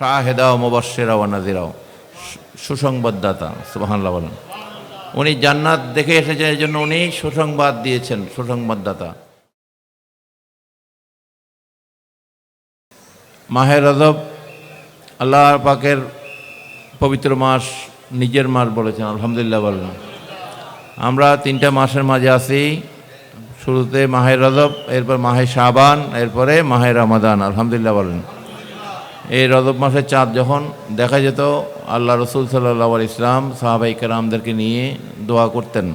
শাহেদাও, মুবাশশিরাও নাজিরাও সুসংবাদদাতা সুবহানাল্লাহ বলেন। উনি জান্নাত দেখে এসেছেন, এই জন্য উনি সুসংবাদ দিয়েছেন, সুসংবাদদাতা। মাহের রজব আল্লাহ পাকের পবিত্র মাস নিজের মাস বলেছেন, আলহামদুলিল্লাহ বলেন। আমরা তিনটা মাসের মাঝে আছি, শুরুতে মাহের রজব, এরপর মাহে শাবান, এরপরে মাহে রমাদান, আলহামদুলিল্লাহ বলেন। এই রজব মাসের চাঁদ যখন দেখা যেত, আল্লাহ রসুল সাল্লাহ ইসলাম সাহাবাই কেরামদেরকে নিয়ে দোয়া করতেন।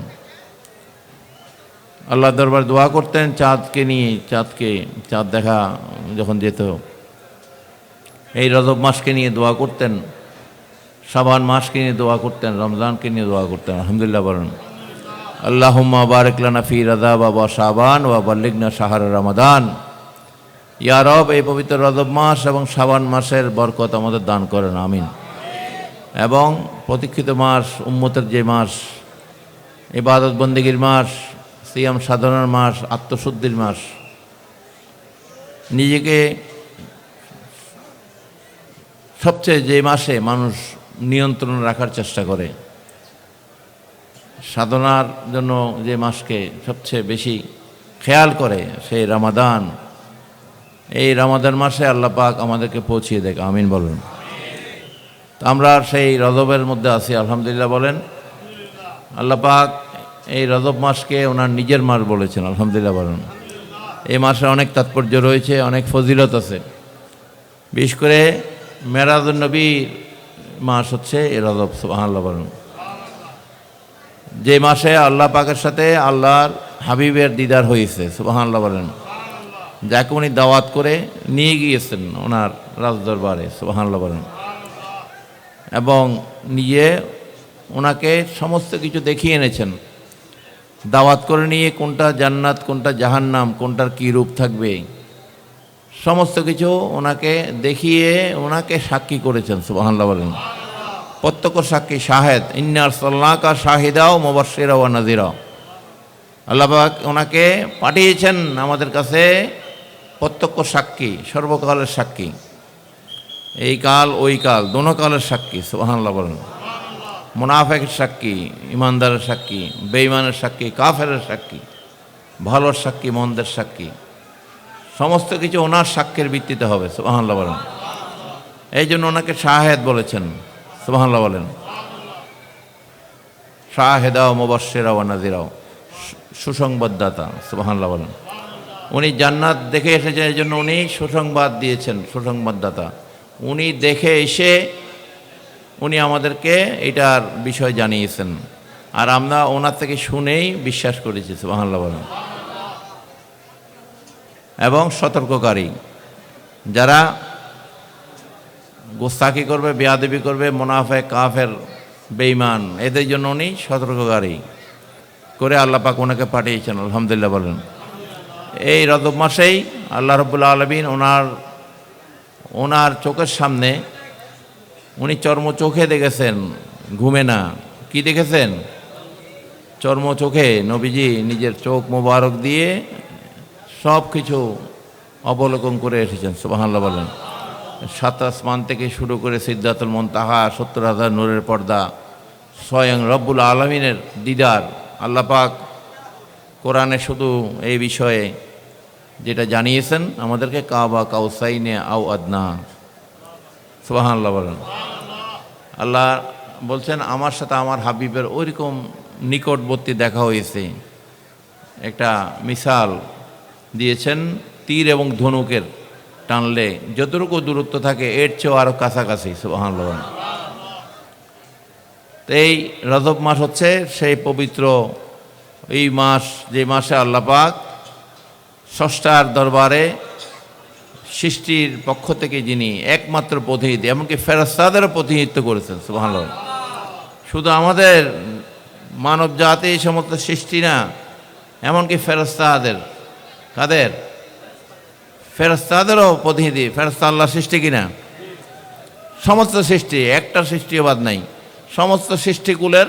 আল্লাহ দরবার দোয়া করতেন চাঁদকে নিয়ে, চাঁদকে, চাঁদ দেখা যখন যেত। এই রজব মাসকে নিয়ে দোয়া করতেন সাবান মাসকে নিয়ে দোয়া করতেন, রমজানকে নিয়ে দোয়া করতেন, আলহামদুলিল্লাহ বলেন। আল্লাহুম্মা বারেকলানা ফি রাজা বাবা সাবান বাবা বাল্লিগনা শাহর রমাদান। ইয়া রব, এই পবিত্র রজব মাস এবং শাবান মাসের বরকত আমাদের দান করেন, আমিন। এবং প্রতীক্ষিত মাস, উম্মতের যে মাস, ইবাদত বন্দিগির মাস, সিয়াম সাধনার মাস, আত্মশুদ্ধির মাস। নিজেকে সবচেয়ে যে মাসে মানুষ নিয়ন্ত্রণ রাখার চেষ্টা করে, সাধনার জন্য যে মাসকে সবচেয়ে বেশি খেয়াল করে, সেই রামাদান এই রামাদান মাসে আল্লাহ পাক আমাদেরকে পৌঁছিয়ে দেখ, আমিন বলেন। তো আমরা সেই রজবের মধ্যে আছি, আলহামদুলিল্লাহ বলেন। আল্লাহ পাক এই রজব মাসকে ওনার নিজের মাস বলেছেন, আলহামদুলিল্লাহ বলেন। এই মাসে অনেক তাৎপর্য রয়েছে, অনেক ফজিলত আছে। বিশেষ করে মেরাজুল নবীর মাস হচ্ছে এই রজব, সুবহানাল্লাহ বলেন। যে মাসে আল্লাহ পাকের সাথে আল্লাহর হাবিবের দিদার হয়েছে, সুবহানাল্লাহ বলেন। যাকে উনি দাওয়াত করে নিয়ে গিয়েছেন ওনার রাজদরবারে, সুবহানাল্লাহ বলেন। এবং নিয়ে ওনাকে সমস্ত কিছু দেখিয়ে এনেছেন। দাওয়াত করে নিয়ে কোনটা জান্নাত, কোনটা জাহান্নাম, কোনটার কী রূপ থাকবে, সমস্ত কিছু ওনাকে দেখিয়ে ওনাকে সাক্ষী করেছেন, সুবহানাল্লাহ বলেন। প্রত্যক্ষ সাক্ষী, শাহেদ ইন্নার সাল্লাকা শাহিদাও মোবাসিরাও নাজিরাও আল্লাহবাক ওনাকে পাঠিয়েছেন আমাদের কাছে প্রত্যক্ষ সাক্ষী, সর্বকালের সাক্ষী। এই কাল, ওই কাল, দোনো কালের সাক্ষী, সুবহানাল্লাহ বলেন। মুনাফেকের সাক্ষী, ইমানদারের সাক্ষী, বেঈমানের সাক্ষী, কাফেরের সাক্ষী ভালোর সাক্ষী, মন্দের সাক্ষী। সমস্ত কিছু ওনার সাক্ষ্যের ভিত্তিতে হবে, সুবহানাল্লাহ বলেন। এই জন্য ওনাকে শাহেদ বলেছেন, সুবহানাল্লাহ বলেন। শাহেদাও, মুবাশশিরাও নাজিরাও সুসংবাদদাতা, সুবহানাল্লাহ বলেন। উনি জান্নাত দেখে এসেছেন এই জন্য উনি সুসংবাদ দিয়েছেন, সুসংবাদদাতা। উনি দেখে এসে উনি আমাদেরকে এটার বিষয় জানিয়েছেন। আর আমরা ওনার থেকে শুনেই বিশ্বাস করেছি, সুবহানাল্লাহ বলেন। এবং সতর্ককারী। যারা গোস্তাকি করবে, বেয়াদেবি করবে, মোনাফে, কাফের বেইমান এদের জন্য উনি সতর্ককারী। করে আল্লাহ পাক ওনাকে পাঠিয়েছেন, আলহামদুলিল্লাহ বলেন। এই রজব মাসেই আল্লাহ রবুল্লা আলমিন ওনার ওনার চোখের সামনে উনি চর্ম চোখে দেখেছেন, ঘুমে না। কি দেখেছেন? চর্ম চোখে নবীজি নিজের চোখ মোবারক দিয়ে সব কিছু অবলোকন করে এসেছেন সুবাহান্লাহ বলেন। সাত আসমান থেকে শুরু করে সিদ্ধাতুল মন্তাহা, সত্তর হাজার নূরের পর্দা, স্বয়ং রব্বুল আলমিনের দিদার আল্লাপাক কোরআনে শুধু এই বিষয়ে যেটা জানিয়েছেন, আমাদেরকে কাবা, কাউসাইনে আও আদনা। সুবাহান্লাহ বলেন। আল্লাহ বলছেন, আমার সাথে আমার হাবিবের ওইরকম নিকটবর্তী দেখা হয়েছে। একটা মিসাল দিয়েছেন, তীর এবং ধনুকের টানলে যতটুকু দূরত্ব থাকে, এর চেয়েও আরও কাছাকাছি সুবাহান্লাহ বলেন। তো এই রজব মাস হচ্ছে সেই পবিত্র এই মাস, যে মাসে আল্লাহ পাক ষষ্ঠার দরবারে সৃষ্টির পক্ষ থেকে যিনি একমাত্র প্রতিনিধি, এমনকি ফেরস্তাদেরও প্রতিনিধিত্ব করেছেন, সুবহানাল্লাহ। শুধু আমাদের মানব জাতি এই সমস্ত সৃষ্টি না, এমনকি ফেরস্তাদের কাদের? ফেরস্তাদেরও প্রতিনিধি ফেরস্তা আল্লাহ সৃষ্টি কিনা? সমস্ত সৃষ্টি, একটা সৃষ্টিও বাদ নাই। সমস্ত সৃষ্টিকুলের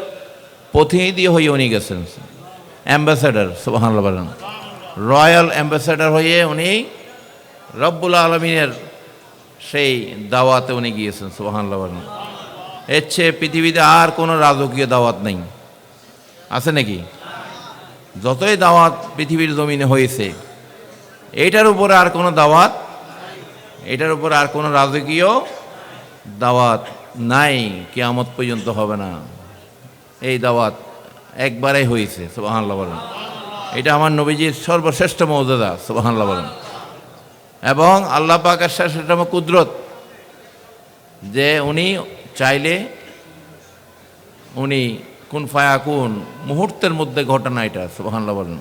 প্রতিনিধি হয়ে উনি গেছেন। অ্যাম্বাসেডার বলেন। রয়্যাল অ্যাম্বাসেডার হয়ে উনি রব্বুল আলমিনের সেই দাওয়াতে উনি গিয়েছেন, সুবহানাল্লাহ বলেন। এর চেয়ে পৃথিবীতে আর কোনো রাজকীয় দাওয়াত নেই। আছে নাকি? যতই দাওয়াত পৃথিবীর জমিনে হয়েছে, এইটার উপরে আর কোনো দাওয়াত, এটার উপরে আর কোনো রাজকীয় দাওয়াত নাই। কেয়ামত পর্যন্ত হবে না। এই দাওয়াত একবারেই হয়েছে, সুবহানাল্লাহ বলেন। এটা আমার নবীজির সর্বশ্রেষ্ঠ মর্যাদা, সুবহানাল্লাহ বলেন। এবং আল্লাহ পাকের শেষতম কুদরত, যে উনি চাইলে উনি কোন ফায়া কোন মুহূর্তের মধ্যে ঘটনা এটা, সুবহানাল্লাহ বলেন।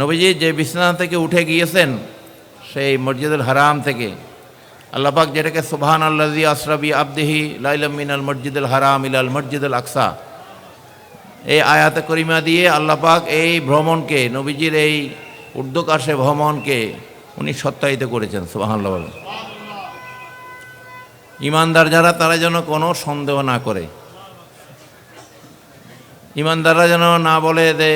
নবীজি যে বিছানা থেকে উঠে গিয়েছেন, সেই মসজিদুল হারাম থেকে, আল্লাহ পাক যেটাকে সুবহান আল্লাজি আসরাবি আবদিহি লাইলাম মিনাল মসজিদুল হারাম ইলাল মসজিদুল আকসা এই আয়াতে করিমা দিয়ে আল্লাহ পাক এই ভ্রমণকে, নবীজির এই উর্দুকাশে ভ্রমণকে উনি সত্যায়িত করেছেন বলেন। ইমানদার যারা, তারা যেন কোনো সন্দেহ না করে। ইমানদাররা যেন না বলে যে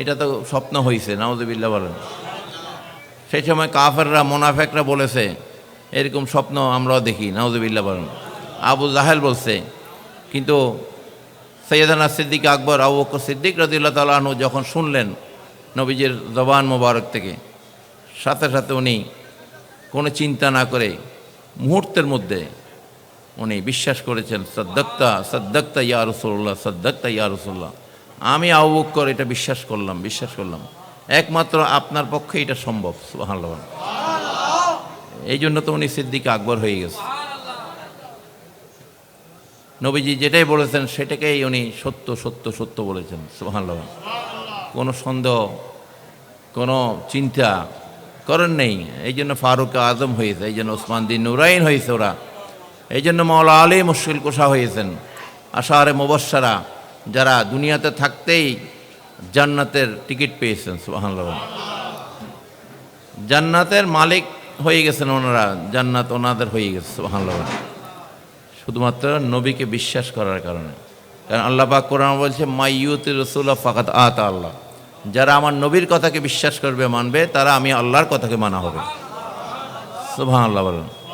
এটা তো স্বপ্ন হয়েছে নাউজুবিল্লাহ বলেন। সেই সময় কাফেররা, মোনাফেকরা বলেছে, এরকম স্বপ্ন আমরাও দেখি, নাউজুবিল্লাহ বলেন। আবু জাহেল বলছে, কিন্তু সৈয়দানা সিদ্দিক আকবর বকর সিদ্দিক রদিল্লা তালাহনু যখন শুনলেন নবীজির জবান মোবারক থেকে, সাথে সাথে উনি কোনো চিন্তা না করে মুহূর্তের মধ্যে উনি বিশ্বাস করেছেন, সদ্দক্তা সদ্দক্তা ইয়া রসুল্লাহ সদ্দক্তা ইয়া রসুল্লাহ আমি আবু বকর এটা বিশ্বাস করলাম বিশ্বাস করলাম। একমাত্র আপনার পক্ষে এটা সম্ভব, সুবহানাল্লাহ। এই জন্য তো উনি সিদ্দিক আকবর হয়ে গেছে। নবীজি যেটাই বলেছেন, সেটাকেই উনি সত্য সত্য সত্য বলেছেন। সুবহানাল্লাহ। কোনো সন্দেহ, কোনো চিন্তা করেন নেই। এই জন্য ফারুক আজম হয়েছে, এই জন্য ওসমান দিন নুরাইন হয়েছে ওরা। এই জন্য মাওলা আলী মুশকিল কোষা হয়েছেন। আশারে মুবস্সারা যারা দুনিয়াতে থাকতেই জান্নাতের টিকিট পেয়েছেন, সুবহানাল্লাহ। জান্নাতের মালিক হয়ে গেছেন ওনারা, জান্নাত ওনাদের হয়ে গেছে, সুবহানাল্লাহ। শুধুমাত্র নবীকে বিশ্বাস করার কারণে। কারণ আল্লাহ পাক কোরআন বলছে মাইয়ুত রসুল্লাহ ফাকাত আত আল্লাহ। যারা আমার নবীর কথাকে বিশ্বাস করবে, মানবে, তারা আমি আল্লাহর কথাকে মানা হবে। সুবহানাল্লাহ বলেন।